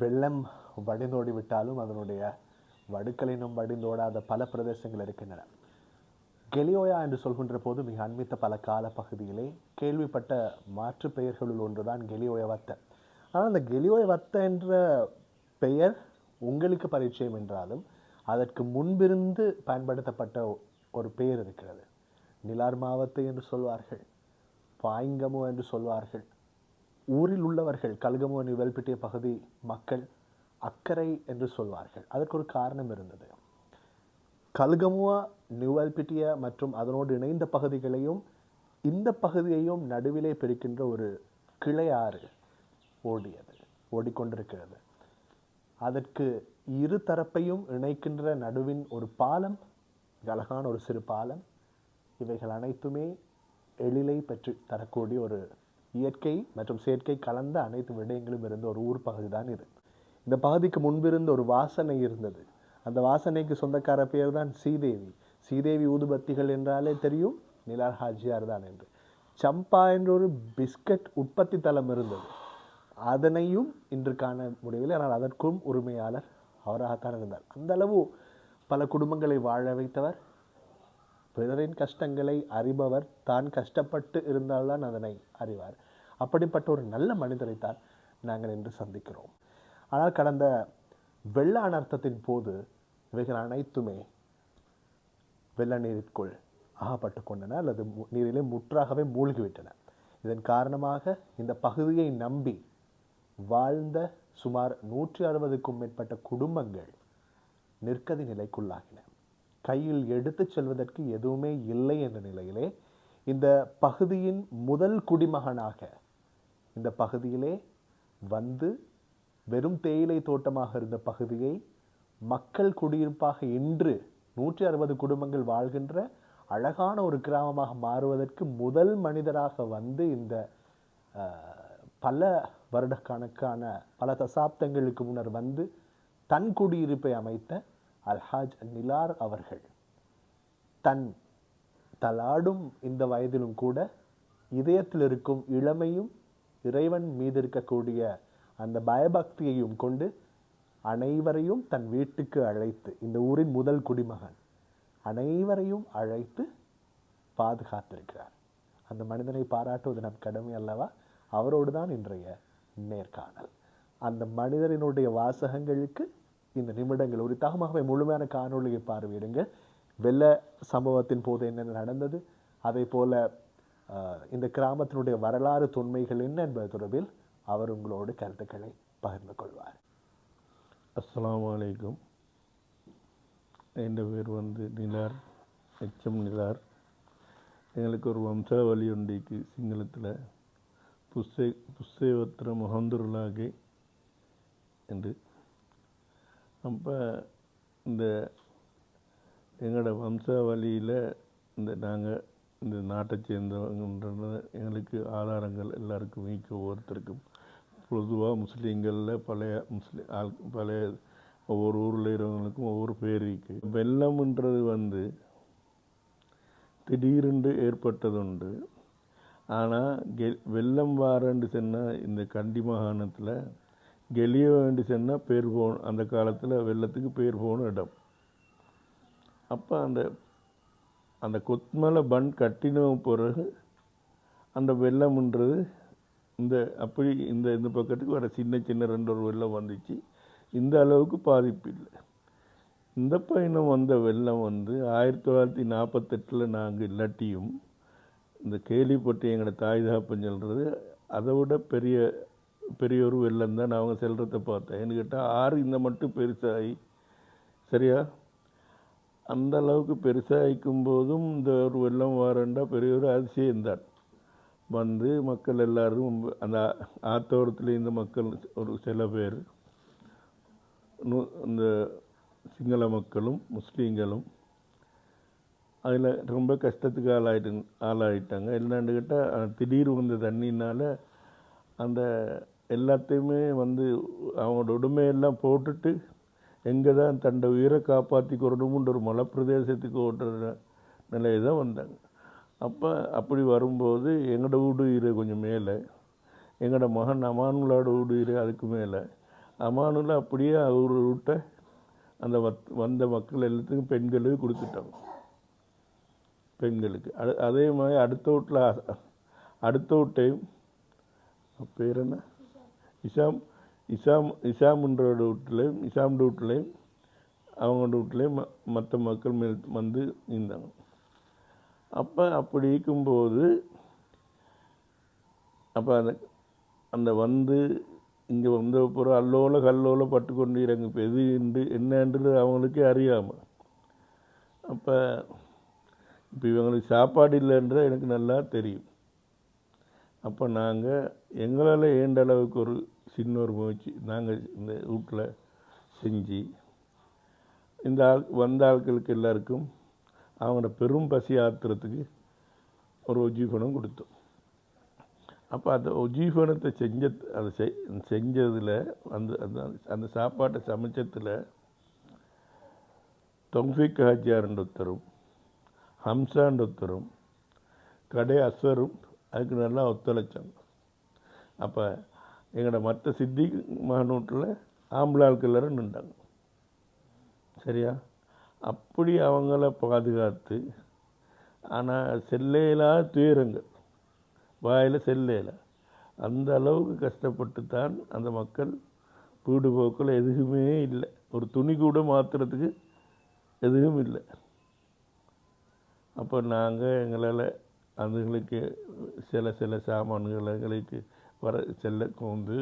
வெள்ளம் வடிந்தோடி விட்டாலும் அதனுடைய வடுக்களினும் வடிந்தோடாத பல பிரதேசங்கள் இருக்கின்றன. கெலியோயா என்று சொல்கின்ற போது மிக அண்மித்த பல கால பகுதியிலே கேள்விப்பட்ட மாற்று பெயர்களுள் ஒன்றுதான் கெலியோய வத்த. ஆனால் அந்த கெலியோய வத்த என்ற பெயர் உங்களுக்கு பரிச்சயம் என்றாலும் அதற்கு முன்பிருந்து பயன்படுத்தப்பட்ட ஒரு பெயர் இருக்கிறது. நிலார் மாவத்தை என்று சொல்வார்கள் பாய்ங்கமோ என்று சொல்வார்கள் ஊரில் உள்ளவர்கள் கல்கமோ வேல்பிட்டிய பகுதி மக்கள் அக்கறை என்று சொல்வார்கள். அதற்கு ஒரு காரணம் இருந்தது. கல்கமுவா நியூவல்பிட்டிய மற்றும் அதனோடு இணைந்த பகுதிகளையும் இந்த பகுதியையும் நடுவிலே பிரிக்கின்ற ஒரு கிளையாறு ஓடியது ஓடிக்கொண்டிருக்கிறது. அதற்கு இரு தரப்பையும் இணைக்கின்ற நடுவின் ஒரு பாலம் அழகான ஒரு சிறு பாலம் இவைகள் அனைத்துமே எழிலை பெற்று தரக்கூடிய ஒரு இயற்கை மற்றும் செயற்கை கலந்த அனைத்து விடயங்களும் இருந்த ஒரு ஊர் பகுதி தான் இது. இந்த பகுதிக்கு முன்பிருந்த ஒரு வாசனை இருந்தது. அந்த வாசனைக்கு சொந்தக்கார பெயர் தான் சீதேவி. சீதேவி ஊதுபத்திகள் என்றாலே தெரியும் நிலார் ஹாஜியார் தான் என்று. சம்பா என்ற ஒரு பிஸ்கட் உற்பத்தி தளம் இருந்தது. அதனையும் இன்று காண முடியவில்லை ஆனால் அதற்கும் உரிமையாளர் அவராகத்தான் இருந்தார். அந்த அளவு பல குடும்பங்களை வாழ வைத்தவர் பிறரின் கஷ்டங்களை அறிபவர் தான் கஷ்டப்பட்டு இருந்தால்தான் அதனை அறிவார். அப்படிப்பட்ட ஒரு நல்ல மனிதரைத்தான் நாங்கள் இன்று சந்திக்கிறோம். ஆனால் கடந்த வெள்ள அனர்த்தத்தின் போது இவைகள் அனைத்துமே வெள்ள நீரிற்குள் அகப்பட்டு கொண்டன அல்லது நீரிலே முற்றாகவே மூழ்கிவிட்டன. இதன் காரணமாக இந்த பகுதியை நம்பி வாழ்ந்த சுமார் நூற்றி அறுபதுக்கும் மேற்பட்ட குடும்பங்கள் நிற்கதி நிலைக்குள்ளாகின. கையில் எடுத்துச் செல்வதற்கு எதுவுமே இல்லை என்ற நிலையிலே இந்த பகுதியின் முதல் குடிமகனாக இந்த பகுதியிலே வந்து வெறும் தேயிலை தோட்டமாக இருந்த பகுதியை மக்கள் குடியிருப்பாக இன்று நூற்றி அறுபது குடும்பங்கள் வாழ்கின்ற அழகான ஒரு கிராமமாக மாறுவதற்கு முதல் மனிதராக வந்து இந்த பல வருடக்கணக்கான பல தசாப்தங்களுக்கு முன்னர் வந்து தன் குடியிருப்பை அமைத்த அல்ஹாஜ் நிலார் அவர்கள். தன் தலாடும் இந்த வயதிலும் கூட இதயத்தில் இருக்கும் இளமையும் இறைவன் மீது இருக்கக்கூடிய அந்த பயபக்தியையும் கொண்டு அனைவரையும் தன் வீட்டுக்கு அழைத்து இந்த ஊரின் முதல் குடிமகன் அனைவரையும் அழைத்து பாதுகாத்திருக்கிறார். அந்த மனிதனை பாராட்டுவது நம் கடமை அல்லவா? அவரோடு தான் இன்றைய நேர்காணல். அந்த மனிதரினுடைய வாசகங்களுக்கு இந்த நிமிடங்கள் உரித்தாகமாகவே முழுமையான காணொளியை பார்வையிடுங்கள். வெள்ள சம்பவத்தின் போது என்னென்ன நடந்தது? அதே போல் இந்த கிராமத்தினுடைய வரலாறு தொன்மைகள் என்ன என்பது தொடர்பில் அவர் உங்களோடு கருத்துக்களை பகிர்ந்து கொள்வார். அஸ்லாம் வலைக்கும் என் பேர் வந்து நிலார் எச்எம் நிலார். எங்களுக்கு ஒரு வம்சாவளி உண்டிக்கு சிங்களத்தில் புஸ்ஸே புஸ்ஸேவத்திர முகந்துருளாகே என்று. அப்போ இந்த எங்களோட வம்சாவளியில் இந்த நாங்கள் இந்த நாட்டை சேர்ந்தவங்கன்றது எங்களுக்கு ஆதாரங்கள் எல்லாருக்கும் மிக்க ஒவ்வொருத்தருக்கும். பொதுவாக முஸ்லீம்களில் பழைய முஸ்லீம் ஆள் பழைய ஒவ்வொரு ஊரில் இருக்கிறவங்களுக்கும் ஒவ்வொரு பேர் இருக்குது வெள்ளம்ன்றது வந்து திடீரென்று ஏற்பட்டதுண்டு. ஆனால் கெ வெள்ளம் வாரண்டு சொன்னால் இந்த கண்டி மாகாணத்தில் கெளிய வேண்டி சொன்னால் பேர் போகணும் அந்த காலத்தில் வெள்ளத்துக்கு பேர் போகணும் இடம். அப்போ அந்த அந்த கொத்மலை பன் கட்டின பிறகு அந்த வெள்ளம்ன்றது இந்த அப்படி இந்த இந்த பக்கத்துக்கு வர சின்ன சின்ன ரெண்டு ஒரு வெள்ளம் வந்துச்சு. இந்த அளவுக்கு பாதிப்பு இல்லை இந்த பயணம் வந்த வெள்ளம் வந்து ஆயிரத்தி தொள்ளாயிரத்தி நாற்பத்தெட்டில் நாங்கள் இல்லாட்டியும் இந்த கேள்விப்பட்டு எங்களோட தாய் தாப்பன் சொல்கிறது அதை விட பெரிய பெரிய ஒரு வெள்ளம் தான் நான் அவங்க செல்றதை பார்த்தேன். ஏன்னு கேட்டால் ஆறு இந்த மட்டும் பெருசாகி சரியா? அந்த அளவுக்கு பெருசாகிக்கும் போதும் இந்த ஒரு வெள்ளம் வாரண்டா பெரிய ஒரு அதிசயம்தான். வந்து மக்கள் எல்லாரும் அந்த ஆத்தோரத்தில் இந்த மக்கள் ஒரு சில பேர் இந்த சிங்கள மக்களும் முஸ்லீம்களும் அதில் ரொம்ப கஷ்டத்துக்கு ஆளாயிட்டு ஆளாயிட்டாங்க. என்னன்னு கேட்டால் திடீர் வந்த தண்ணினால் அந்த எல்லாத்தையுமே வந்து அவங்களோட உடமையெல்லாம் போட்டுட்டு எங்கே தான் தண்டை உயிரை காப்பாற்றிக்கிறணும்ன்ற ஒரு மலைப்பிரதேசத்துக்கு ஓட்டுற நிலையை தான் வந்தாங்க. அப்போ அப்படி வரும்போது எங்களோட வீடு உயிர் கொஞ்சம் மேலே எங்களோட மகன் அமானுலோட வீடு உயிர் அதுக்கு மேலே. அமானுல அப்படியே அவர் விட்ட அந்த வத் வந்த மக்கள் எல்லாத்துக்கும் பெண்களுக்கு கொடுத்துட்டாங்க. பெண்களுக்கு. அடு அதே மாதிரி அடுத்த வீட்டில் அடுத்த வீட்டையும் பேர் என்ன? இஷாம். இசாம் இசாம்ன்றோட வீட்டிலையும் இசாம் வீட்டிலையும் அவங்களோட வீட்லேயும் மற்ற மக்கள் மேல் வந்து இருந்தாங்க அப்போ அப்படி இருக்கும்போது அப்போ அந்த அந்த வந்து இங்கே வந்த பிறகு அல்லோல கல்லோல பட்டு கொண்டு இறங்கு எது என்று என்னன்றது அவங்களுக்கே அறியாமல் அப்போ இப்போ இவங்களுக்கு சாப்பாடு இல்லைன்ற எனக்கு நல்லா தெரியும். அப்போ நாங்கள் எங்களால் ஏண்ட அளவுக்கு ஒரு சின்னோர் முயற்சி நாங்கள் இந்த வீட்டில் செஞ்சு இந்த ஆள் வந்த ஆட்களுக்கு எல்லாருக்கும் அவங்களோட பெரும் பசி ஆத்துறதுக்கு ஒரு உஜீவனம் கொடுத்தோம். அப்போ அந்த உஜீவனத்தை செஞ்ச அதை செஞ்சதில் அந்த அந்த அந்த சாப்பாட்டை சமைச்சத்தில் தொங்ஃபிக் ஹாஜியார்ன்ற ஒருத்தரும் ஹம்சான்ற ஒருத்தரும் கடை அஸ்வரும் அதுக்கு நல்லா ஒத்துழைச்சாங்க. அப்போ எங்களோட மற்ற சித்தி மாநூட்டில் ஆம்பளை ஆட்கள் நின்றாங்க. சரியா? அப்படி அவங்கள பாதுகாத்து ஆனால் செல்லையிலா துயரங்கள் வாயில் செல்லையில் அந்த அளவுக்கு கஷ்டப்பட்டு தான் அந்த மக்கள் வீடு போக்கில் எதுவுமே இல்லை. ஒரு துணி கூட மாற்றுறதுக்கு எதுவும் இல்லை. அப்போ நாங்கள் எங்களால் அதுங்களுக்கு சில சில சாமான்களை எங்களுக்கு வர செல்ல கொண்டு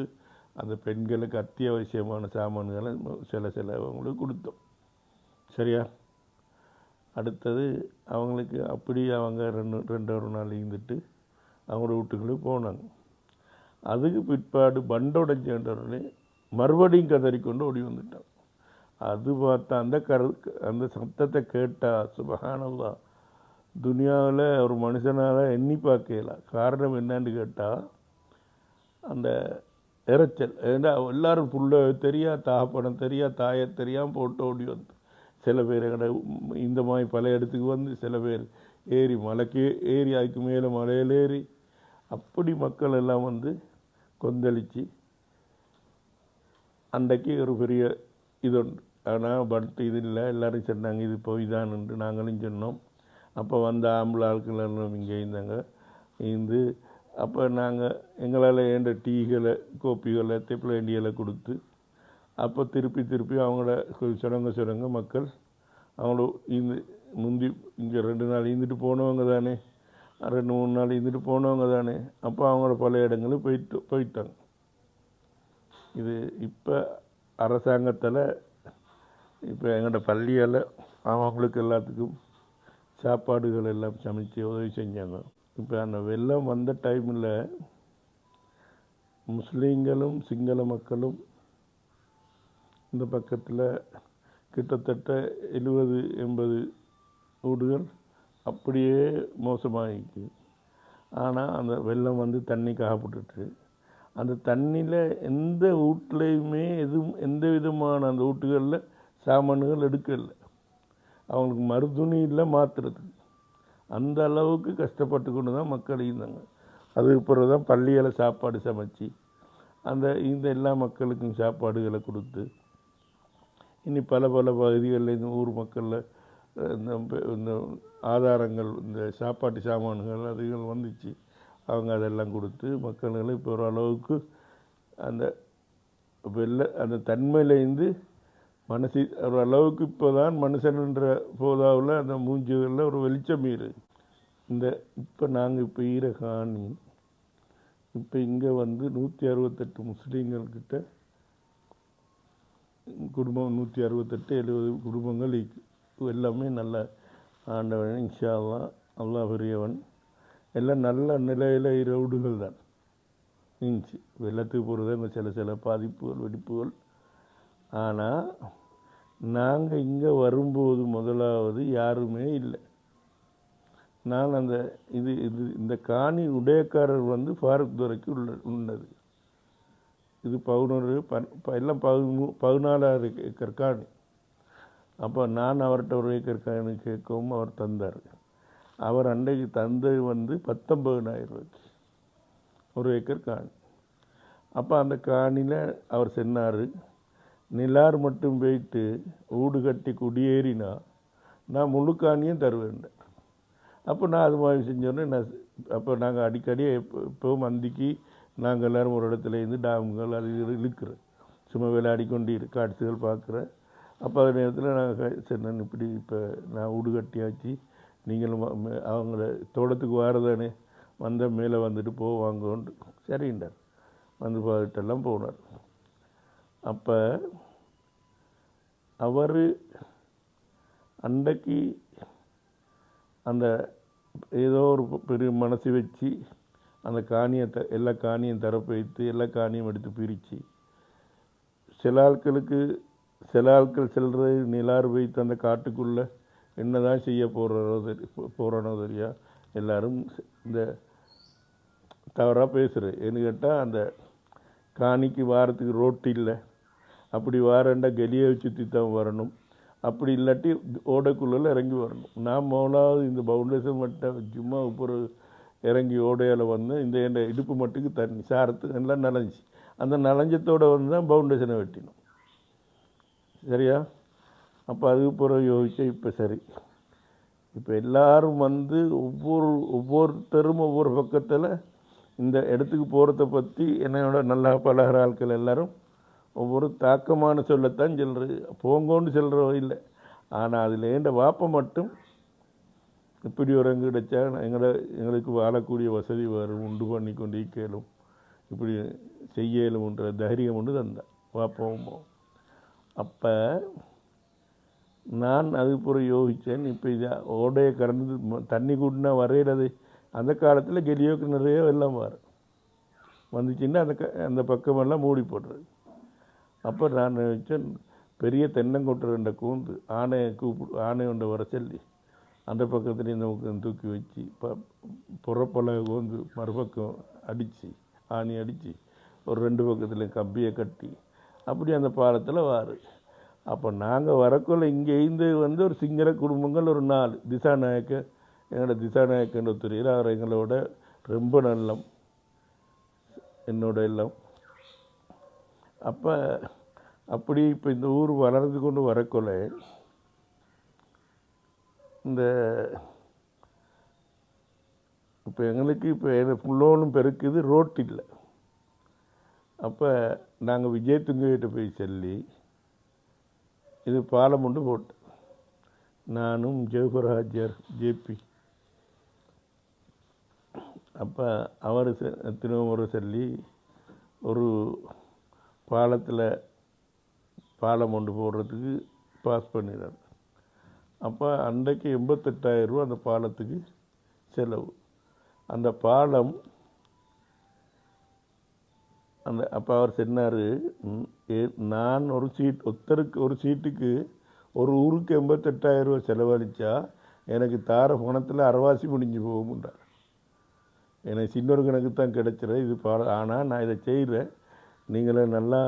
அந்த பெண்களுக்கு அத்தியாவசியமான சாமான்களை சில சில அவங்களுக்கு கொடுத்தோம். சரியா? அடுத்தது அவங்களுக்கு அப்படி அவங்க ரெண்டு ரெண்டு ஒரு நாள் இருந்துட்டு அவங்களோட வீட்டுக்குள்ளே போனாங்க. அதுக்கு பிற்பாடு பண்டோடைஞ்சோடனே மறுபடியும் கதறிக்கொண்டு ஓடி வந்துட்டான் அது பார்த்தா அந்த கரு அந்த சத்தத்தை கேட்டால் சுபகானவா துனியாவில் ஒரு மனுஷனால் எண்ணி பார்க்கல. காரணம் என்னன்னு கேட்டால் அந்த இறைச்சல் ஏன்னா எல்லாரும் புள்ள தெரியா தாப்பனம் தெரியா தாயை தெரியாமல் போட்டு ஓடி வந்து சில பேர் எங்கட இந்த மாதிரி பல இடத்துக்கு வந்து சில பேர் ஏறி மலைக்கு ஏறி அதுக்கு மேலே மலையில் ஏறி அப்படி மக்கள் எல்லாம் வந்து கொந்தளித்து அன்றைக்கு ஒரு பெரிய இது உண்டு ஆனால் பட் இது இல்லை எல்லோரும் சொன்னாங்க இது போய் தான்ட்டு நாங்களும் சொன்னோம். அப்போ வந்த ஆம்பளை ஆட்கள் எல்லாம் இங்கே இருந்தாங்க. இருந்து அப்போ நாங்கள் எங்களால் ஏண்ட டீகளை கோப்பிகளை திப்பலேண்டிகளை கொடுத்து அப்போ திருப்பி திருப்பி அவங்கள சுரங்க சுரங்க மக்கள் அவங்கள இந்த முந்தி இங்கே ரெண்டு நாள் இருந்துட்டு போனவங்க தானே ரெண்டு மூணு நாள் இருந்துட்டு போனவங்க தானே அப்போ அவங்களோட பல இடங்களும் போயிட்டு போயிட்டாங்க. இது இப்போ அரசாங்கத்தில் இப்போ எங்களோட பள்ளியால் அவங்களுக்கு எல்லாத்துக்கும் சாப்பாடுகள் எல்லாம் சமைச்சு உதவி செஞ்சாங்க. இப்போ அந்த வெள்ளம் வந்த டைமில் முஸ்லீம்களும் சிங்கள மக்களும் இந்த பக்கத்தில் கிட்டத்தட்ட எழுபது எண்பது வீடுகள் அப்படியே மோசமாகிக்கு ஆனால் அந்த வெள்ளம் வந்து தண்ணி காப்பிட்டுட்டு அந்த தண்ணியில் எந்த வீட்லேயுமே எதுவும் எந்த விதமான அந்த வீட்டுகளில் சாமான்கள் எடுக்கலை. அவங்களுக்கு மறுதுணி இல்லை மாற்றுறதுக்கு அந்த அளவுக்கு கஷ்டப்பட்டு கொண்டு தான் மக்கள் இருந்தாங்க. அதுக்கு பிறகு தான் பள்ளியில் சாப்பாடு சமைச்சு அந்த இந்த எல்லா மக்களுக்கும் சாப்பாடுகளை கொடுத்து இனி பல பல பகுதிகளில் இந்த ஊர் மக்களில் இந்த இந்த ஆதாரங்கள் இந்த சாப்பாட்டு சாமான்கள் அதுகள் வந்துச்சு. அவங்க அதெல்லாம் கொடுத்து மக்கள்களை இப்போ ஓரளவுக்கு அந்த வெள்ள அந்த தன்மையிலேருந்து மனசு ஒரு அளவுக்கு இப்போ தான் மனுஷன்ன்ற போதாவில் அந்த மூஞ்சிகளில் ஒரு வெளிச்சம் இருக்குது இந்த இப்போ நாங்கள் இப்போ ஈரகாணி இப்போ இங்கே வந்து நூற்றி அறுபத்தெட்டு முஸ்லீம்கள்கிட்ட குடும்பம் நூற்றி அறுபத்தெட்டு எழுபது குடும்பங்கள் இருக்கு. எல்லாமே நல்ல ஆண்டவன் இன்ஷா அல்லாஹ் பெரியவன். எல்லாம் நல்ல நிலையில் ரவுடுகள் தான். இருந்துச்சு வெள்ளத்துக்கு போகிறது இந்த சில சில பாதிப்புகள் வெடிப்புகள். ஆனால் நாங்கள் இங்கே வரும்போது முதலாவது யாருமே இல்லை. நான் அந்த இது இது இந்த காணி உடையக்காரர் வந்து ஃபாரூக் துறைக்கு உள்ள உள்ளது. இது பதினொரு ப- எல்லாம் பதிமூ பதினாலாவது ஏக்கர் காணி. அப்போ நான் அவர்கிட்ட ஒரு ஏக்கர் காணி கேட்கவும் அவர் தந்தார். அவர் அன்றைக்கு தந்தது வந்து பத்தொம்பதுனாயிரம் ரூபாய்க்கு. ஒரு ஏக்கர் காணி. அப்போ அந்த காணியில் அவர் சென்னார். நிலார் மட்டும் போயிட்டு ஊடு கட்டி குடியேறினா நான் முழு காணியும் தருவேன். அப்போ நான் அது மாதிரி செஞ்சோன்னே நான் அப்போ நாங்கள் அடிக்கடி எப்போ எப்பவும் மந்திக்கு நாங்கள் எல்லோரும் ஒரு இடத்துல இருந்து டாமுகள் அது இது இழுக்கிறோம் சும்மா விளையாடி கொண்டு காட்சிகள் பார்க்குறேன். அப்போ அது நேரத்தில் நாங்கள் சொன்னேன் இப்படி இப்போ நான் வீடு கட்டியாச்சு நீங்களும் அவங்கள தோட்டத்துக்கு வாரதானே வந்த மேலே வந்துட்டு போவாங்கன்ட்டு சரிண்டார் வந்து பார்த்துட்டெல்லாம் போனார். அப்போ அவர் அன்றைக்கு அந்த ஏதோ ஒரு பெரிய மனசு வச்சு அந்த காணியத்தை எல்லா காணியும் தரப்பு வைத்து எல்லா காணியும் எடுத்து பிரித்து சில ஆட்களுக்கு சில ஆட்கள் செல்றது நிலாறு வைத்து அந்த காட்டுக்குள்ளே என்ன தான் செய்ய போகிறோ தெரிய போகிறனோ தெரியா? எல்லோரும் இந்த தவறாக பேசுகிறேன் ஏன்னு கேட்டால் அந்த காணிக்கு வாரத்துக்கு ரோட்டு இல்லை. அப்படி வாரண்டா கலியை சுற்றி தான் வரணும். அப்படி இல்லாட்டி ஓடைக்குள்ளே இறங்கி வரணும். நான் முதலாவது இந்த பவுண்டேஷன் மட்டும் சும்மா ஒரு இறங்கி ஓடையால் வந்து இந்த என் இடுப்பு மட்டுக்கு தண்ணி சாரத்து எல்லாம் நனைஞ்சி. அந்த நலஞ்சத்தோடு வந்து தான் பவுண்டேஷனை வெட்டினோம். சரியா? அப்போ அதுக்கு பிறகு யோசிச்சா இப்போ சரி. இப்போ எல்லாரும் வந்து ஒவ்வொரு ஒவ்வொருத்தரும் ஒவ்வொரு பக்கத்தில் இந்த இடத்துக்கு போகிறத பற்றி என்னோட நல்லா பழகிற ஆட்கள் எல்லோரும் ஒவ்வொரு தாக்கமான சொல்லத்தான் சொல்கிறது போங்கோன்னு சொல்கிறோ இல்லை. ஆனால் அதில் ஏண்ட வாப்பை மட்டும் இப்படி ஒரு அங்கு கிடைச்சா எங்களை எங்களுக்கு வாழக்கூடிய வசதி வரும் உண்டு பண்ணி கொண்டு கேளும் இப்படி செய்யலும்ன்ற தைரியம் ஒன்று தந்தேன் வாப்பவும் அப்போ நான் அது புற யோகித்தேன் இப்போ இது ஓடையை கறந்து ம- தண்ணி கூட்டினா வரைகிறது அந்த காலத்தில் கெலியோக்கு நிறைய வெள்ளம் வரும். வந்துச்சுன்னா அந்த க அந்த பக்கமெல்லாம் மூடி போடுறது. அப்போ நான் நினச்சேன் பெரிய தென்னங்கொட்டை ரெண்ட கூந்து ஆனையை கூப்பிடு ஆணை ஒன்றை வர சொல்லி அந்த பக்கத்துல இந்த தூக்கி வச்சு ப புறப்பல கூந்து மறுபக்கம் அடித்து ஆணி அடித்து ஒரு ரெண்டு பக்கத்தில் கம்பியை கட்டி அப்படி அந்த பாலத்தில் வாரு. அப்போ நாங்கள் வரக்குள்ள இங்கே இருந்து வந்து ஒரு சிங்கள குடும்பங்கள் ஒரு நாலு திசாநாயக்க எங்களோட திசாநாயக்கன்ற துறையில் அவர் எங்களோட ரொம்ப நல்லம் என்னோட எல்லாம் அப்போ அப்படி இப்போ இந்த ஊர் வளர்ந்து கொண்டு வரக்குள்ள இந்த இப்போ எங்களுக்கு இப்போ ஃபுல்லோனும் பெருக்குது ரோட் இல்லை. அப்போ நாங்கள் விஜய் துங்ககிட்ட போய் சொல்லி இது பாலம் ஒன்று போட்டு நானும் ஜெயபராஜர் ஜேபி அப்போ அவர் திருவமுறை சொல்லி ஒரு பாலத்தில் பாலம் ஒன்று போடுறதுக்கு பாஸ் பண்ணிடுறார் அப்போ அன்றைக்கு எண்பத்தெட்டாயிரம் ரூபா அந்த பாலத்துக்கு செலவு. அந்த பாலம் அந்த அப்போ அவர் சொன்னார் நான் ஒரு சீட் ஒருத்தருக்கு ஒரு சீட்டுக்கு ஒரு ஊருக்கு எண்பத்தெட்டாயிரம் ரூபா எனக்கு தார பணத்தில் அரைவாசி முடிஞ்சு போகும்ன்றார். எனக்கு சின்னொரு கணக்கு தான் கிடைச்சிரு இது பாலம் ஆனால் நான் இதை செய்கிறேன் நீங்களே நல்லா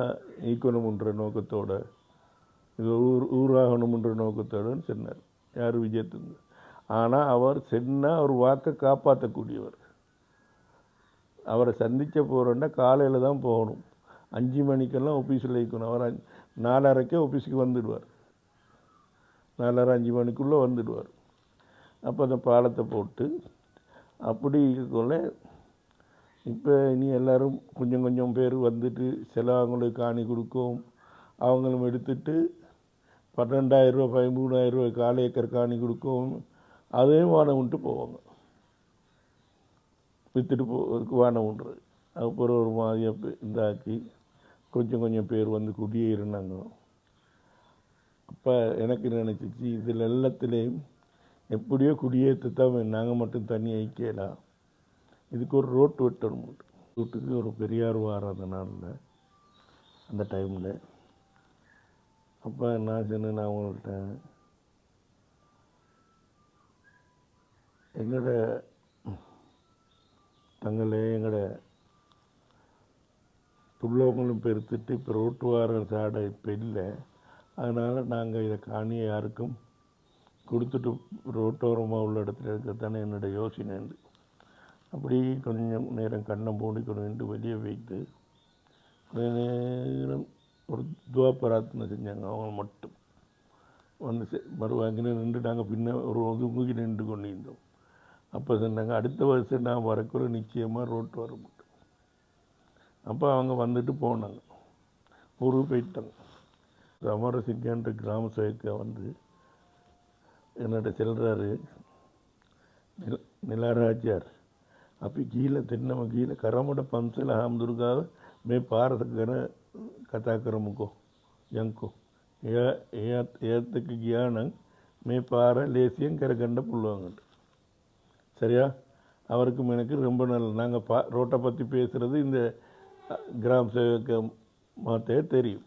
ஈக்கணும்ன்ற நோக்கத்தோட இது ஊர் ஊராகணும்ன்ற நோக்கத்தோடன்னு சொன்னார். யார் விஜயத்துங்க ஆனால் அவர் சென்னால் அவர் வாக்கை காப்பாற்றக்கூடியவர். அவரை சந்திக்க போகிறோன்னா காலையில் தான் போகணும். அஞ்சு மணிக்கெல்லாம் ஆஃபீஸில் இருக்கணும் அவர் நாலரைக்கே ஆஃபீஸுக்கு வந்துடுவார். நாலரை அஞ்சு மணிக்குள்ளே வந்துடுவார். அப்போ அந்த பாலத்தை போட்டு அப்படி இருக்கக்குள்ள இப்போ இனி எல்லோரும் கொஞ்சம் கொஞ்சம் பேர் வந்துட்டு சில அவங்களுக்கு காணி கொடுக்கும். அவங்களும் எடுத்துட்டு பன்னெண்டாயிரம் ரூபா பதிமூணாயிரம் ரூபாய் கால் ஏக்கர் காணி கொடுக்கும். அதையும் வானம் விட்டு போவாங்க. விற்றுட்டு போவதுக்கு வானம் உண்டு அப்புறம் ஒரு மாதிரியாக இதாக்கி கொஞ்சம் கொஞ்சம் பேர் வந்து குடியேறினாங்க. அப்போ எனக்கு நினச்சிச்சு இதில் எல்லாத்துலேயும் எப்படியோ குடியேற்றத்தான் நாங்கள் மட்டும் தண்ணி ஐக்கியலாம் இதுக்கு ஒரு ரோட்டு வெட்டணும் ரோட்டுக்கு ஒரு பெரியார் வாராத அந்த நாளில் அந்த டைமில் அப்போ நான் சொன்னேன் நான் அவங்கள்ட்ட எங்களோட தங்களை எங்களோட துள்ளவங்களும் பெருத்துட்டு இப்போ ரோட்டு வார சாடை இப்போ இல்லை. அதனால் நாங்கள் இதை காணி யாருக்கும் கொடுத்துட்டு ரோட்டோரமாக உள்ள இடத்துல இருக்கத்தானே என்னோடய யோசனை அப்படி கொஞ்சம் நேரம் கண்ணை மூடி கொண்டு வெளியே வைத்து நேரம் ஒரு துவா பிரார்த்தனை செஞ்சாங்க. அவங்க மட்டும். வந்து செ- நின்று நாங்கள் பின்ன ஒரு ஒதுங்கி நின்று கொண்டு இருந்தோம் அப்போ சொன்னாங்க அடுத்த வருஷம் நான் வரக்குள்ள நிச்சயமாக ரோட்டு வர முடியும் அப்போ அவங்க வந்துட்டு போனாங்க. ஊருக்கு போயிட்டாங்க. அமரசிங்கன்ற கிராம சபைக்கு வந்து என்னோட செல்றாரு. நில நிலாராஜார் අපි ගීල දෙන්නම ගීල කරමට පන්සල හාමුදුරුගාව මේ පාරස ගැන කතා කරමුකෝ යංකෝ එය එයත් එයත් එක ගියානම් මේ පාර லேசியம் கரகண்ட புள்ளுவாங்கட்டு சரியா அவருக்கும் எனக்கு ரொம்ப நல்ல நாங்கள் பா ரோட்டை பற்றி பேசுகிறது இந்த அ, கிராம சேவக மாத்தே தெரியும்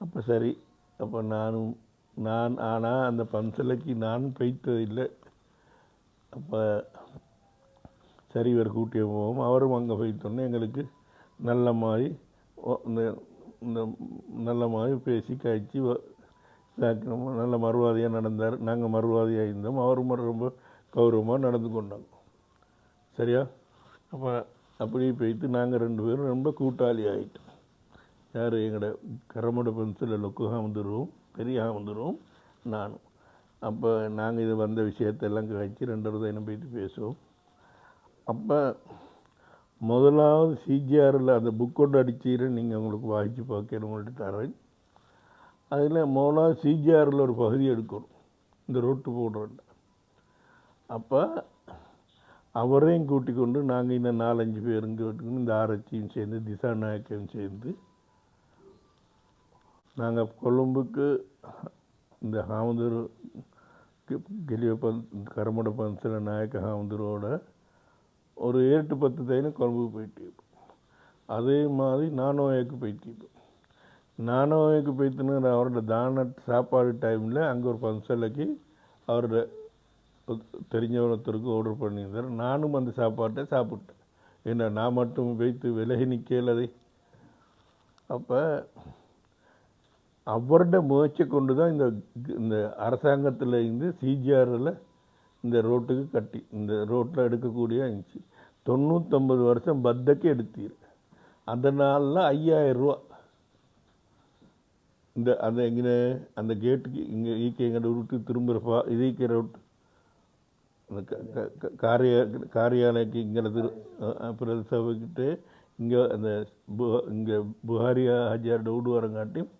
அப்போ சரி அப்போ நானும் நான் ஆனால் அந்த பன்சலைக்கு நான் பெய்த்ததில்லை அப்போ சரி இவர் கூட்டிய போவோம். அவரும் அங்கே போயிட்டோன்னே எங்களுக்கு நல்ல மாதிரி இந்த நல்ல மாதிரி பேசி காய்ச்சி வ- நல்ல மறுவாதியாக நடந்தார். நாங்கள் மறுவாதியாக இருந்தோம். அவரும் மறு- ரொம்ப கௌரவமாக நடந்து கொண்டாங்க. சரியா? அப்போ அப்படியே போயிட்டு நாங்கள் ரெண்டு பேரும் ரொம்ப கூட்டாளி ஆகிட்டோம் யார்? எங்களோட கரமுட பென்சிலில் லொக்கு வந்துடுவோம் பெரியா வந்துடுவோம் நானும். அப்போ நாங்கள் இது வந்த விஷயத்தெல்லாம் கழிச்சு ரெண்டு தினம் போயிட்டு பேசுவோம். அப்போ முதலாவது சிஜிஆரில் அந்த புக் கொண்டு அடிச்சீர நீங்கள் உங்களுக்கு வாசித்து பார்க்கணும் உங்கள்கிட்ட தரேன். அதில் முதலாவது சிஜிஆரில் ஒரு பகுதி எடுக்கணும். இந்த ரோட்டு போடுறோம் அப்போ அவரையும் கூட்டிக் கொண்டு நாங்கள் இந்த நாலஞ்சு பேருங்க இந்த ஆராய்ச்சியும் சேர்ந்து திசா நாயக்கையும் சேர்ந்து நாங்கள் கொழும்புக்கு இந்த ஹாமந்தூர் கெலிய பன் கரமட பன்சல நாயக்க ஹாமந்தூரோட ஒரு ஏட்டு பத்து தைனம் குழம்புக்கு போயிட்டு அதே மாதிரி நானோயக்கு போயிட்டு நானோயக்கு போயிட்டுன்னு அவரோட தான சாப்பாடு டைமில் அங்கே ஒரு ஃபங்க்ஷனுக்கு அவரோட தெரிஞ்சவனத்திற்கு ஆர்டர் பண்ணியிருந்தார். நானும் அந்த சாப்பாட்டை சாப்பிட்டேன். ஏன்னா நான் மட்டும் வைத்து விலகி நிற்கலதே அப்போ அவரோட முயற்சி கொண்டு தான் இந்த இந்த அரசாங்கத்தில் இருந்து சிஜிஆரில் இந்த ரோட்டுக்கு கட்டி இந்த ரோட்டில் எடுக்கக்கூடிய இருந்துச்சு தொண்ணூத்தொம்பது வருஷம் பத்தக்கு எடுத்தீர். அந்த நாளில் ஐயாயிரம் ரூபா. இந்த அந்த இங்கே அந்த கேட்டுக்கு இங்கே ஈக்கை எங்கட விட்டு திரும்புகிற பா இதீக்கிற ரோட்டு அந்த க- க- க- காரிய காரியாலயக்கு இங்கே திரு பிரதி சபைக்கிட்டு இங்கே அந்த பு- இங்கே புகாரியா ஹாஜியார் விடுவாரங்காட்டியும்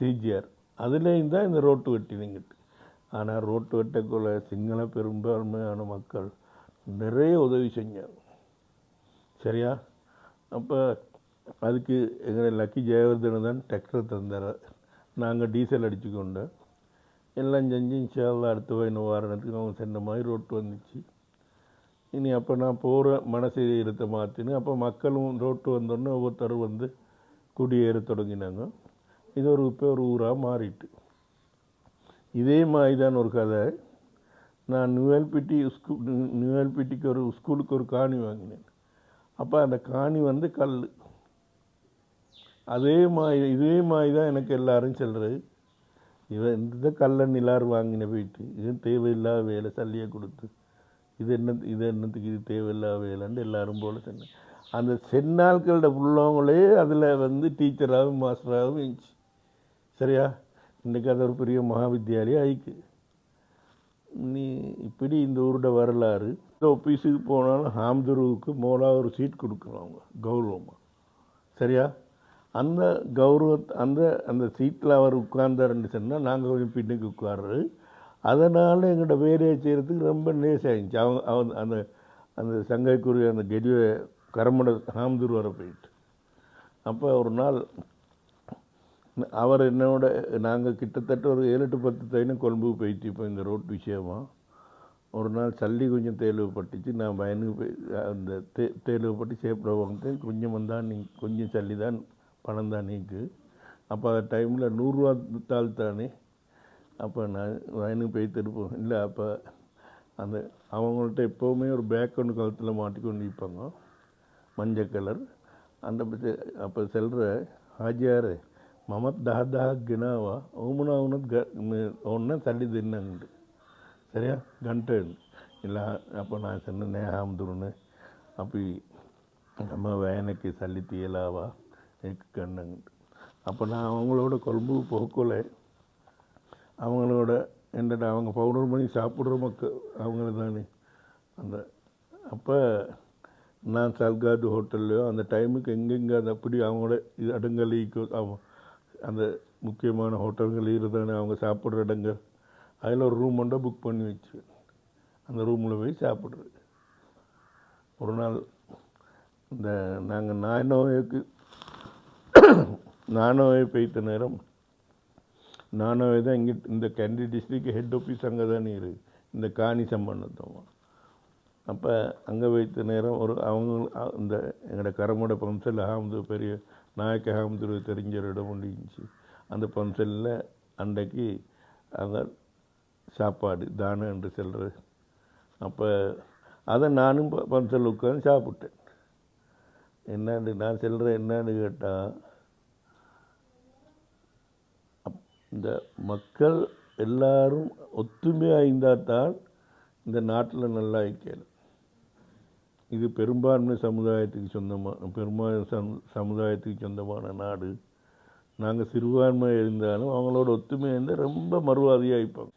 சிஜிஆர். அதுலேயும் தான் இந்த ரோட்டு வெட்டினுங்கிட்டு ஆனால் ரோட்டு வெட்டக்குள்ள சிங்கள பெரும்பான்மையான மக்கள் நிறைய உதவி செஞ்சாங்க. சரியா? அப்போ அதுக்கு எங்களை லக்கி ஜெயவர்தன் தான் டிராக்டர் தந்தார். நாங்கள் டீசல் அடிச்சுக்கொண்டு எல்லாம் செஞ்சு இன்ஷால்லா அடுத்த பதினோரு வாரணத்துக்கு அவங்க சென்ற மாதிரி ரோட்டு வந்துச்சு. இனி அப்போ நான் போகிற மனசு இருத்த மாற்றினு அப்போ மக்களும் ரோட்டு வந்தோடனே ஒவ்வொருத்தரும் வந்து குடியேற தொடங்கினாங்க. இது ஒரு இப்போ ஒரு ஊராக மாறிட்டு. இதே மாதிரி தான் ஒரு கதை. நான் நியூஎல்பிட்டி ஸ்கூ நியூஎல்பிட்டிக்கு ஒரு ஸ்கூலுக்கு ஒரு காணி வாங்கினேன். அப்போ அந்த காணி வந்து கல். அதே மாதிரி இதே மாதிரி தான் எனக்கு எல்லாரும் சொல்கிறது இவன் இந்த கல்லை நிலார் வாங்கின போயிட்டு இது தேவையில்லாத வேலை சல்லியை கொடுத்து இது என்ன இது என்னத்துக்கு இது தேவையில்லாத வேலைன்னு எல்லாரும் போல சொன்னேன். அந்த செந்நாட்களோட உள்ளவங்களே அதில் வந்து டீச்சராகவும் மாஸ்டராகவும் இருந்துச்சு. சரியா? இன்றைக்கி அது ஒரு பெரிய மகாவித்தியாலயம் ஆயிக்கு நீ இப்படி இந்த ஊரோட வரலாறு இந்த ஆஃபீஸுக்கு போனாலும் ஹாம்துருவுக்கு மோலாக ஒரு சீட் கொடுக்குறாங்க கௌரவமாக சரியா? அந்த கௌரவ அந்த அந்த சீட்டில் அவர் உட்கார்ந்தாருன்னு சொன்னால் நாங்கள் கொஞ்சம் பின்னுக்கு உட்கார்றது. அதனால் எங்கள்கிட்ட வேலையை செய்கிறதுக்கு ரொம்ப லேசாகிடுச்சு அவங்க அவங்க அந்த அந்த சங்கைக்குரிய அந்த கெடிய கரமட ஹாம்துர் வர போயிட்டு. அப்போ ஒரு நாள் அவர் என்னோட நாங்கள் கிட்டத்தட்ட ஒரு ஏழு எட்டு பத்து தைன்னு கொழம்புக்கு போயிட்டு இப்போ இந்த ரோட் விஷயமாக ஒரு நாள் சல்லி கொஞ்சம் தேலுவை பட்டுச்சு. நான் பயனுக்கு போய் அந்த தே தேலுவை பட்டு சேப்பில் வாங்கிட்டேன் கொஞ்சம் தான் நீ கொஞ்சம் சல்லி தான் பணம் தான் நீக்கு. அப்போ அந்த டைமில் நூறுரூவா தாள் தானே. அப்போ நான் பயனுக்கு போய் திருப்போம் இல்லை அப்போ அந்த அவங்கள்ட்ட எப்போவுமே ஒரு பேக் ஒன்று கழுத்தில் மாட்டிக்கொண்டு நிற்பாங்க மஞ்சள் கலர் அந்த அப்போ செல்கிற ஹாஜியார் மமத் தஹ தஹ கினாவா? ஓமுனா உனத் க ஒன்னா தள்ளி தின்னாங்கண்டு சரியா? கண்டென்ட் ఇలా అప్పుడు నా చిన్న నేహాంధురుని అప్పుడు நம்ம வேனுக்கு சளி தீயலாவா? கண்ணங்க அப்போ நான் அவங்களோட கொழம்பு போக்கலை அவங்களோட என்னடா அவங்க பவுடர் பண்ணி சாப்பிட்ற மக்கள் அவங்கள தானே அந்த அப்போ நான் சல்காது ஹோட்டல்லையோ அந்த டைமுக்கு எங்கெங்கே அது அப்படி அவங்களோட இது இடங்களிக்கு அவங்க அந்த முக்கியமான ஹோட்டல்கள் இருந்தானே அவங்க சாப்பிட்ற இடங்கள். அதில் ஒரு ரூம் மட்டும் புக் பண்ணி வச்சு. அந்த ரூமில் போய் சாப்பிட்றது. ஒரு நாள் இந்த நாங்கள் நானோவேக்கு நானோவே பெய்த நேரம் நானோவே தான் இங்கே இந்த கண்டி டிஸ்ட்ரிக்ட் ஹெட் ஆஃபீஸ் அங்கே தானே இருக்குது இந்த காணி சம்பந்தமாக அப்போ அங்கே வைத்த நேரம் ஒரு அவங்க இந்த எங்களோட கரமோட பம்சல் அகாமது பெரிய நாயக்க அகாமது தெரிஞ்ச ஒரு இடம் ஒன்று இருந்துச்சு. அந்த பம்சலில் அன்றைக்கு அங்கே சாப்பாடு தானம் என்று சொல்கிறது அப்போ அதை நானும் ப- உட்காந்து சாப்பிட்டேன். என்னன்னு நான் சொல்கிறேன் என்னன்னு கேட்டால் இந்த மக்கள் எல்லாரும் ஒத்துமையாக இருந்தால் தான் இந்த நாட்டில் நல்லா இருக்கணும் இது பெரும்பான்மை சமுதாயத்துக்கு சொந்தமான பெரும்பான்மை சம் சமுதாயத்துக்கு சொந்தமான நாடு. நாங்கள் சிறுபான்மை இருந்தாலும் அவங்களோட ஒத்துமை இருந்தால் ரொம்ப மறுவாதியாக இருப்பாங்க.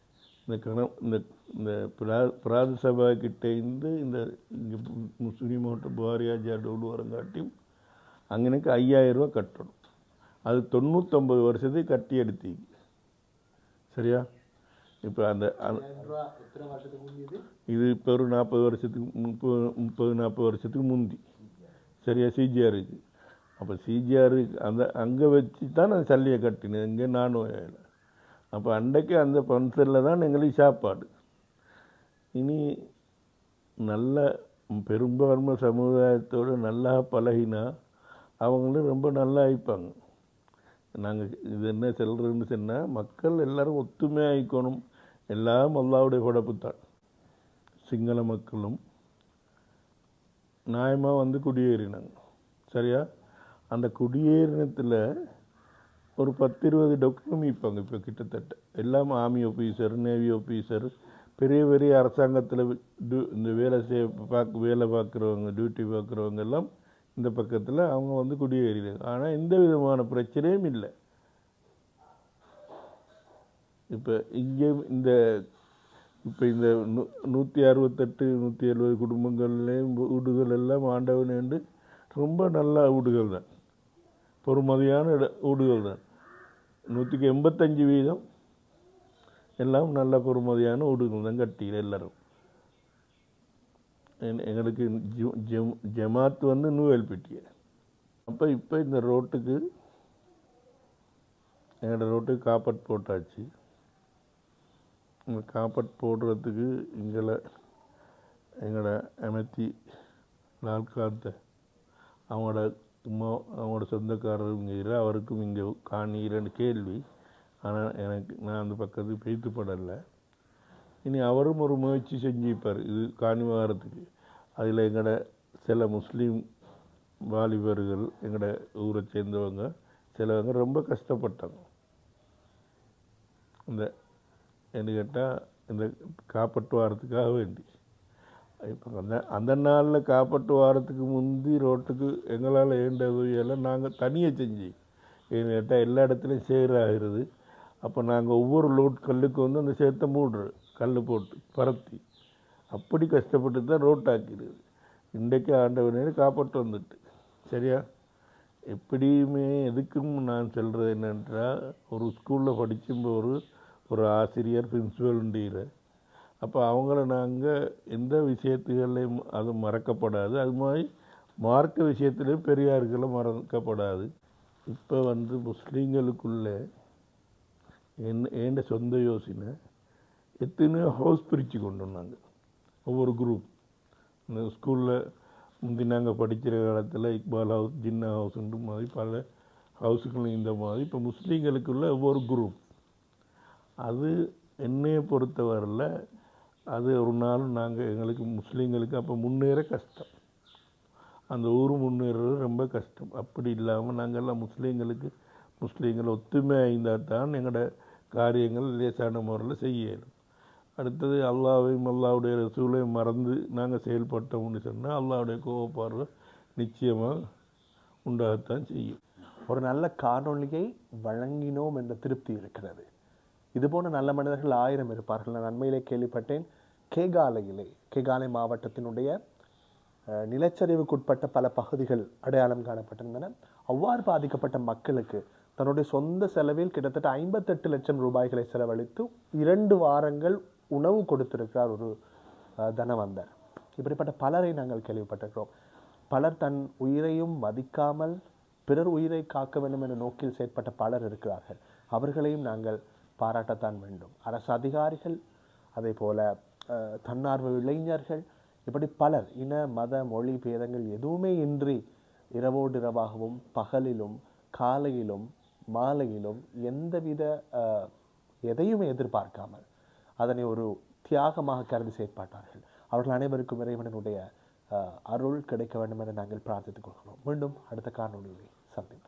இந்த கண இந்த இந்த பிரா பிராத சபா கிட்ட இருந்து இந்த இங்கே முஸ்லீம் ஓட்ட புகாரியாஜார் டோடு வரங்காட்டியும் அங்கனுக்கு ஐயாயிரம் ரூபா கட்டணும். அது தொண்ணூற்றொம்பது வருஷத்துக்கு கட்டி எடுத்தீங்க. சரியா? இப்போ அந்த இது இப்போ ஒரு நாற்பது வருஷத்துக்கு முப்பது முப்பது நாற்பது வருஷத்துக்கு முந்தி. சரியா? சிஜிஆருக்கு அப்போ சிஜிஆர் அந்த அங்கே வச்சு தான் நான் சல்லியை கட்டினேன். இங்கே நானும் அப்போ அன்றைக்கு அந்த பன்சலில் தான் எங்களுக்கு சாப்பாடு. இனி நல்ல பெரும்பான்மை சமுதாயத்தோடு நல்லா பழகினா அவங்களும் ரொம்ப நல்லா ஆயிப்பாங்க நாங்கள் இது என்ன சொல்கிறதுன்னு சொன்னால் மக்கள் எல்லோரும் ஒத்துமையாக ஆயிக்கணும் எல்லாம் அல்லாவுடைய படைப்பு தான் சிங்கள மக்களும் நியாயமாக வந்து குடியேறினாங்க. சரியா? அந்த குடியேறினத்தில் ஒரு பத்து இருபது டொக்கும் இருப்பாங்க இப்போ கிட்டத்தட்ட. எல்லாம் ஆர்மி ஆஃபீஸர் நேவி ஆஃபீஸர் பெரிய பெரிய அரசாங்கத்தில் இந்த வேலை செய்ய பார்க்க வேலை பார்க்குறவங்க டியூட்டி பார்க்குறவங்க எல்லாம் இந்த பக்கத்தில் அவங்க வந்து குடியேறினாங்க. ஆனால் எந்த விதமான பிரச்சனையும் இல்லை. இப்போ இங்கே இந்த இப்போ இந்த நூ நூற்றி அறுபத்தெட்டு நூற்றி எழுபது குடும்பங்கள்லேயும் வீடுகள் எல்லாம் ஆண்டவன் என்று ரொம்ப நல்ல வீடுகள் தான் பொறுமதியான இட வீடுகள் தான் நூற்றுக்கு எண்பத்தஞ்சு வீதம். எல்லாம் நல்ல பொறுமதியான வீடுகள் தான் கட்டியில் எல்லோரும். எங்களுக்கு ஜெம் ஜமாத் வந்து நூவேல்பேட்டிய. அப்போ இப்போ இந்த ரோட்டுக்கு எங்களோட ரோட்டுக்கு காப்பட் போட்டாச்சு. இந்த காப்பட் போடுறதுக்கு எங்களை எங்களோட அமைத்தி லால்காந்த அவங்களோட சும்மா அவங்களோட சொந்தக்காரர் இங்கே இல்லை அவருக்கும் இங்கே காணீரன்னு கேள்வி. ஆனால் எனக்கு நான் அந்த பக்கத்துக்கு பெய்த்துப்படலை இனி அவரும் ஒரு முயற்சி செஞ்சுப்பார் இது காணி வாரத்துக்கு அதில் எங்களோட சில முஸ்லீம் வாலிபர்கள் எங்களோட ஊரை சேர்ந்தவங்க சிலவங்க ரொம்ப கஷ்டப்பட்டாங்க. இந்த என்ன கேட்டால் இந்த காப்பட்டு வாரத்துக்காக வேண்டி. இப்போ அந்த அந்த நாளில் காப்பட்டு வாரத்துக்கு முந்தி ரோட்டுக்கு எங்களால் ஏண்ட உதவியெல்லாம் நாங்கள் தனியாக செஞ்சு ஏன்னு கேட்டால் எல்லா இடத்துலையும் சேராகிறது அப்போ நாங்கள் ஒவ்வொரு லோட் கல்லுக்கு வந்து அந்த சேர்த்த மூடுறோம் கல் போட்டு பரத்தி. அப்படி கஷ்டப்பட்டு தான் ரோட் ஆக்கிடுது. இன்றைக்கு ஆண்டவனே காப்பாற்று வந்துட்டு சரியா? எப்படியுமே எதுக்கும் நான் சொல்கிறது என்னென்றால் ஒரு ஸ்கூலில் படிக்கும்போது ஒரு ஆசிரியர் பிரின்சிபல்ன்றீர் அப்போ அவங்கள நாங்கள் எந்த விஷயத்துகளையும் அது மறக்கப்படாது. அது மாதிரி மார்க்க விஷயத்துலேயும் பெரியார்களை மறக்கப்படாது. இப்போ வந்து முஸ்லீம்களுக்குள்ளே என்ன ஏண்ட சொந்த யோசனை எத்தனையோ ஹவுஸ் பிரித்து கொண்டு வந்தாங்க. ஒவ்வொரு குரூப் இந்த ஸ்கூலில் முந்தி நாங்கள் படிக்கிற காலத்தில் இக்பால் ஹவுஸ் ஜின்னா ஹவுஸ்ன்ற மாதிரி பல ஹவுஸுகளும் இந்த மாதிரி இப்போ முஸ்லீம்களுக்குள்ள ஒவ்வொரு குரூப் அது என்னையை பொறுத்தவரையில் அது ஒரு நாள் நாங்கள் எங்களுக்கு முஸ்லீம்களுக்கு அப்போ முன்னேற கஷ்டம். அந்த ஊர் முன்னேறது ரொம்ப கஷ்டம். அப்படி இல்லாமல் நாங்கள்லாம் முஸ்லீம்களுக்கு முஸ்லீம்கள் ஒத்துமையாக இருந்தால் தான் எங்களோட காரியங்கள் லேசான முறையில் செய்யணும் அடுத்தது அல்லாவையும் அல்லாவுடைய ரசூலையும் மறந்து நாங்கள் செயல்பட்டோம்னு சொன்னால் அல்லாவுடைய கோவப்பார்வை நிச்சயமாக உண்டாகத்தான் செய்யும். ஒரு நல்ல காணொளியை வழங்கினோம் என்ற திருப்தி இருக்கிறது. இதுபோன்ற நல்ல மனிதர்கள் ஆயிரம் இருப்பார்கள். நான் நன்மையிலே கேள்விப்பட்டேன். கேகாலையிலே கேகாலை மாவட்டத்தினுடைய நிலச்சரிவுக்குட்பட்ட பல பகுதிகள் அடையாளம் காணப்பட்டிருந்தன. அவ்வாறு பாதிக்கப்பட்ட மக்களுக்கு தன்னுடைய சொந்த செலவில் கிட்டத்தட்ட ஐம்பத்தெட்டு லட்சம் ரூபாய்களை செலவழித்து இரண்டு வாரங்கள் உணவு கொடுத்திருக்கிறார் ஒரு தனவந்தர். இப்படிப்பட்ட பலரை நாங்கள் கேள்விப்பட்டிருக்கிறோம். பலர் தன் உயிரையும் மதிக்காமல் பிறர் உயிரை காக்க வேண்டும் என்ற நோக்கில் செயற்பட்ட பலர் இருக்கிறார்கள். அவர்களையும் நாங்கள் பாராட்டத்தான் வேண்டும். அரசு அதிகாரிகள் அதே போல தன்னார்வ இளைஞர்கள் இப்படி பலர் இன மத மொழி பேதங்கள் எதுவுமே இன்றி இரவோடிரவாகவும் பகலிலும் காலையிலும் மாலையிலும் எந்தவித எதையுமே எதிர்பார்க்காமல் அதனை ஒரு தியாகமாக கருதி செயற்பட்டார்கள். அவர்கள் அனைவருக்கும் இறைவனுடைய அருள் கிடைக்க வேண்டும் என நாங்கள் பிரார்த்தித்துக் கொள்கிறோம். மீண்டும் அடுத்த காணொளியிலே சந்திப்போம்.